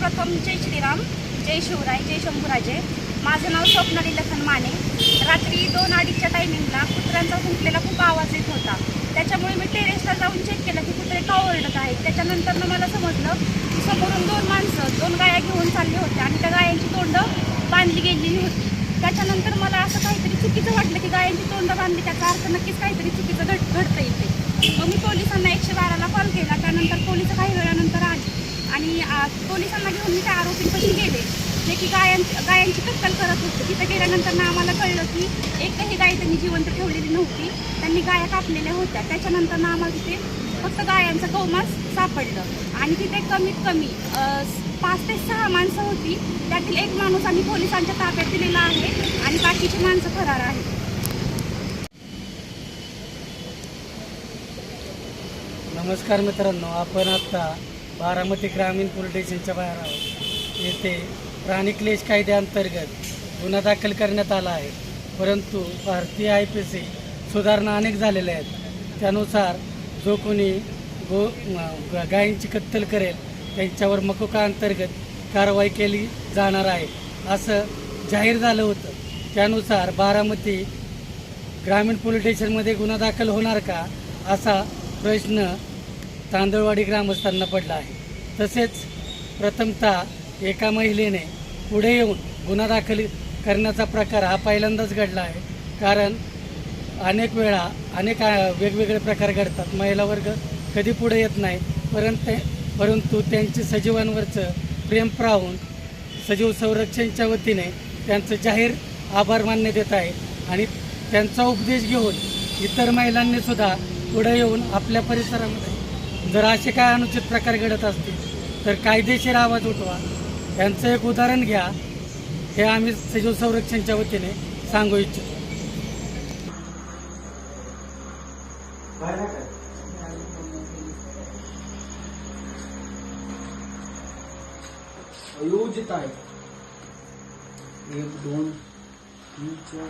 सर्वप्रथम जय श्रीराम जय शिवराय जय शंभूराजे. माझं नाव स्वप्नाली लखन माने. रात्री दोन अडीचच्या टायमिंगला कुत्र्यांचा भुंकलेला खूप आवाज येत होता. त्याच्यामुळे मी टेरेसला जाऊन चेक केलं की कुत्रे का ओरडत आहेत. त्याच्यानंतर मला समजलं की समोरून दोन माणसं दोन गाया घेऊन चालले होते आणि त्या गायांची तोंडं बांधली गेलेली होती. त्याच्यानंतर मला असं काहीतरी चुकीचं वाटलं की गायांची तोंड बांधली त्याचा अर्थ नक्कीच काहीतरी चुकीचं घड घडतं येते मग मी पोलिसांना एकशे बाराला कॉल केला. त्यानंतर पोलीस काही वेळा आणि पोलिसांना घेऊन मी त्या आरोपींपाशी गेले. जे की गायांची गायांची कत्तल करत होते. तिथं गेल्यानंतर ना आम्हाला कळलं की एकही गाय त्यांनी जिवंत ठेवलेली नव्हती. त्यांनी गाया कापलेल्या होत्या. त्याच्यानंतर ना आम्हाला तिथे फक्त गायांचं गौमास सापडलं. आणि तिथे कमीत कमी पाच ते सहा माणसं होती. त्यातील एक माणूस आम्ही पोलिसांच्या ताब्यात दिलेला आहे आणि बाकीची माणसं फरार आहेत. नमस्कार मित्रांनो आपण आता बारामती ग्रामीण पोलीस स्टेशनच्या बाहेर येथे प्राणी क्लेश कायद्याअंतर्गत गुन्हा दाखल करण्यात आला आहे. परंतु भारतीय आय पी सी सुधारणा अनेक झालेल्या आहेत. त्यानुसार जो कोणी गो गायींची कत्तल करेल त्यांच्यावर मकोका अंतर्गत कारवाई केली जाणार आहे. असं जाहीर झालं होतं. त्यानुसार बारामती ग्रामीण पोलीस स्टेशनमध्ये गुन्हा दाखल होणार का असा प्रश्न तांदळवाडी ग्रामस्थांना पडला आहे. तसेच प्रथमतः एका महिलेने पुढे येऊन गुन्हा दाखल करण्याचा प्रकार हा पहिल्यांदाच घडला आहे. कारण अनेक वेळा अनेक वेगवेगळे प्रकार घडतात. महिला वर्ग कधी पुढे येत नाही. परंतु परंतु त्यांचे सजीवांवरचं प्रेम प्राहून सजीव संरक्षणच्या वतीने त्यांचं जाहीर आभार मान्य देत आहे. आणि त्यांचा उपदेश घेऊन इतर महिलांनीसुद्धा पुढे येऊन आपल्या परिसरामध्ये जर असे काय अनुचित प्रकार घडत असतील तर कायदेशीर आवाज उठवा. यांचं एक उदाहरण घ्या. हे आम्ही सजीव संरक्षणच्या वतीने सांगू इच्छितो. अयोजित आहे. एक दोन तीन चार.